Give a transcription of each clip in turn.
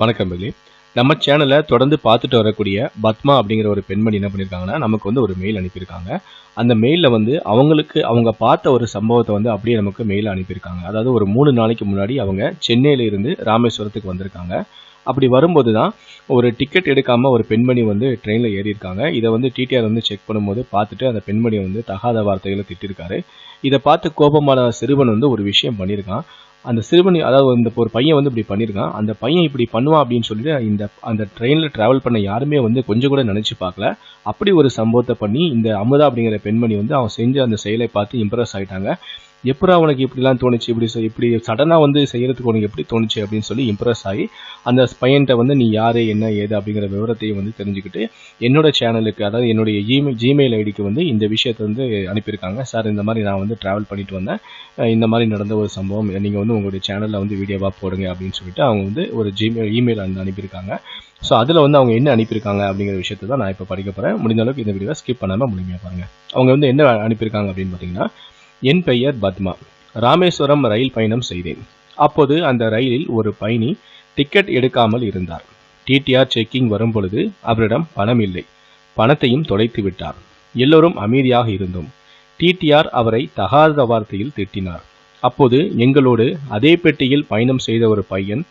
வணக்கம் பகலி நம்ம சேனலை தொடர்ந்து பார்த்துட்டு வரக்கூடிய பத்மா அப்படிங்கிற ஒரு பெண்மணி என்ன பண்ணியிருக்காங்கன்னா நமக்கு வந்து ஒரு மெயில் அனுப்பியிருக்காங்க. அந்த மெயிலில் வந்து அவங்களுக்கு அவங்க பார்த்த ஒரு சம்பவத்தை வந்து அப்படியே நமக்கு மெயில் அனுப்பியிருக்காங்க. அதாவது ஒரு மூணு நாளைக்கு முன்னாடி அவங்க சென்னையில இருந்து ராமேஸ்வரத்துக்கு வந்திருக்காங்க. அப்படி வரும்போது தான் ஒரு டிக்கெட் எடுக்காமல் ஒரு பெண்மணி வந்து ட்ரெயினில் ஏறியிருக்காங்க. இதை வந்து டிடிஆர் வந்து செக் பண்ணும்போது பார்த்துட்டு அந்த பெண்மணி வந்து தகாத வார்த்தைகளை திட்டிருக்காரு. இதை பார்த்து கோபமான சிறுவன் வந்து ஒரு விஷயம் பண்ணியிருக்கான். அந்த சிறுவன் அதாவது இந்த ஒரு பையன் வந்து இப்படி பண்ணியிருக்கான் அந்த பையன் இப்படி பண்ணுவான் அப்படின்னு சொல்லிட்டு இந்த அந்த ட்ரெயினில் ட்ராவல் பண்ண யாருமே வந்து கொஞ்சம் கூட நினச்சி பார்க்கல. அப்படி ஒரு சம்பவத்தை பண்ணி இந்த அமுதா அப்படிங்கிற பெண்மணி வந்து அவன் செஞ்ச அந்த செயலை பார்த்து இம்ப்ரெஸ் ஆயிட்டாங்க. எப்படா உனக்கு இப்படிலாம் தோணுச்சு? இப்படி செய்- இப்படி சடனாக வந்து செய்கிறதுக்கு உனக்கு எப்படி தோணுச்சு அப்படின்னு சொல்லி இம்ப்ரெஸ் ஆகி அந்த பையன்கிட்ட வந்து நீ யார் என்ன ஏது அப்படிங்கிற விவரத்தையும் வந்து தெரிஞ்சுக்கிட்டு என்னோட சேனலுக்கு அதாவது என்னுடைய ஜிமெயில் ஜிமெயில் ஐடிக்கு வந்து இந்த விஷயத்தை வந்து அனுப்பியிருக்காங்க. சார் இந்த மாதிரி நான் வந்து ட்ராவல் பண்ணிட்டு வந்தேன். இந்த மாதிரி நடந்த ஒரு சம்பவம் நீங்கள் வந்து உங்களுடைய சேனலில் வந்து வீடியோவாக போடுங்க அப்படின்னு சொல்லிட்டு அவங்க வந்து ஒரு ஜிமெயில் இமெயில் வந்து அனுப்பியிருக்காங்க. ஸோ அதில் வந்து அவங்க என்ன அனுப்பியிருக்காங்க அப்படிங்கிற விஷயத்தை தான் நான் இப்போ படிக்க போகிறேன் முடிந்த அளவுக்கு இந்த வீடியோவை ஸ்கிப் பண்ணாமல் முழுமையாக பாருங்கள் அவங்க வந்து என்ன அனுப்பியிருக்காங்க அப்படின்னு பார்த்தீங்கன்னா என் பெயர் பத்மா. ராமேஸ்வரம் ரயில் பயணம் செய்தேன். அப்போது அந்த ரயிலில் ஒரு பயணி டிக்கெட் எடுக்காமல் இருந்தார். டிடிஆர் செக்கிங் வரும்பொழுது அவரிடம் பணம் இல்லை. பணத்தையும் தொலைத்து விட்டார். எல்லோரும் அமைதியாக இருந்தோம். டிடிஆர் அவரை தகாத வார்த்தையில் திட்டினார். அப்போது எங்களோடு அதே பெட்டியில் பயணம் செய்த ஒரு பையன்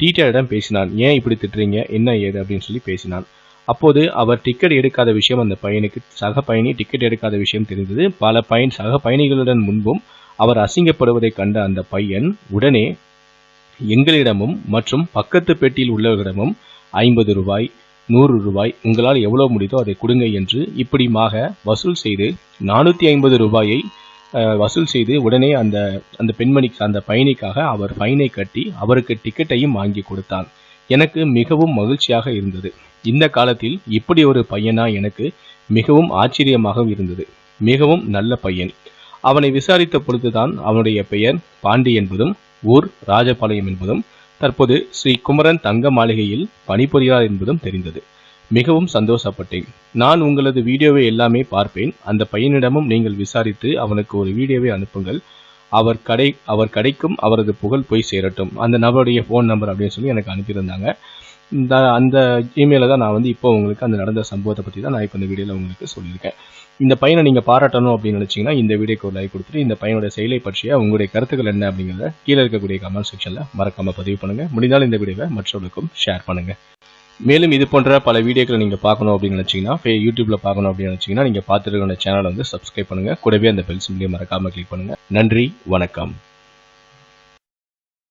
டிடிஆரிடம் பேசினான். ஏன் இப்படி திட்டுறீங்க? என்ன ஏது? அப்படின்னு சொல்லி பேசினான். அப்போது அவர் டிக்கெட் எடுக்காத விஷயம் அந்த பையனுக்கு சக பயணி டிக்கெட் எடுக்காத விஷயம் தெரிந்தது. பல பயன் சக பயணிகளுடன் முன்பும் அவர் அசிங்கப்படுவதை கண்ட அந்த பையன் உடனே எங்களிடமும் மற்றும் பக்கத்து பெட்டியில் உள்ளவர்களிடமும் ஐம்பது ரூபாய் நூறு ரூபாய் உங்களால் எவ்வளவு முடியுதோ அதை கொடுங்க என்று இப்படிமாக வசூல் செய்து நானூற்றி ஐம்பது ரூபாயை அஹ், வசூல் செய்து உடனே அந்த அந்த பெண்மணிக்கு அந்த பயணிக்காக அவர் ஃபைனை கட்டி அவருக்கு டிக்கெட்டையும் வாங்கி கொடுத்தான். எனக்கு மிகவும் மகிழ்ச்சியாக இருந்தது. இந்த காலத்தில் இப்படி ஒரு பையனா எனக்கு மிகவும் ஆச்சரியமாக இருந்தது. மிகவும் நல்ல பையன். அவனை விசாரித்த பொழுதுதான் அவனுடைய பெயர் பாண்டி என்பதும் ஊர் ராஜபாளையம் என்பதும் தற்போது ஸ்ரீ குமரன் தங்க மாளிகையில் பணிபுரிகிறார் என்பதும் தெரிந்தது. மிகவும் சந்தோஷப்பட்டேன். நான் உங்களது வீடியோவை எல்லாமே பார்ப்பேன். அந்த பையனிடமும் நீங்கள் விசாரித்து அவனுக்கு ஒரு வீடியோவை அனுப்புங்கள். அவர் கடை அவர் கடைக்கும் அவரது புகழ் போய் சேரட்டும். அந்த நபருடைய ஃபோன் நம்பர் அப்படின்னு சொல்லி எனக்கு அனுப்பியிருந்தாங்க. இந்த அந்த இமெயிலில் தான் நான் வந்து இப்போ உங்களுக்கு அந்த நடந்த சம்பவத்தை பற்றி தான் நான் இப்போ இந்த வீடியோவில் உங்களுக்கு சொல்லியிருக்கேன். இந்த பையனை நீங்கள் பாராட்டணும் அப்படின்னு நினச்சிங்கன்னா இந்த வீடியோக்கு ஒரு லைக் கொடுத்துட்டு இந்த பையனோட செயலை பற்றிய உங்களுடைய கருத்துக்கள் என்ன அப்படிங்கிறத கீழே இருக்கக்கூடிய கமெண்ட் செக்ஷனில் மறக்காமல் பதிவு பண்ணுங்கள் முடிந்தால் இந்த வீடியோவை மற்றவர்களுக்கும் ஷேர் பண்ணுங்கள் மேலும் இது போன்ற பல வீடியோக்களை நீங்கள் பார்க்கணும் அப்படின்னு நினச்சிங்கன்னா இப்போ யூடியூப்பில் பார்க்கணும் அப்படின்னு நினச்சிங்கன்னா நீங்கள் பார்த்துருக்க சேனலை வந்து சப்ஸ்கிரைப் பண்ணுங்கள் கூடவே அந்த பெல் வீடியோ மறக்காமல் கிளிக் பண்ணுங்கள் நன்றி வணக்கம்.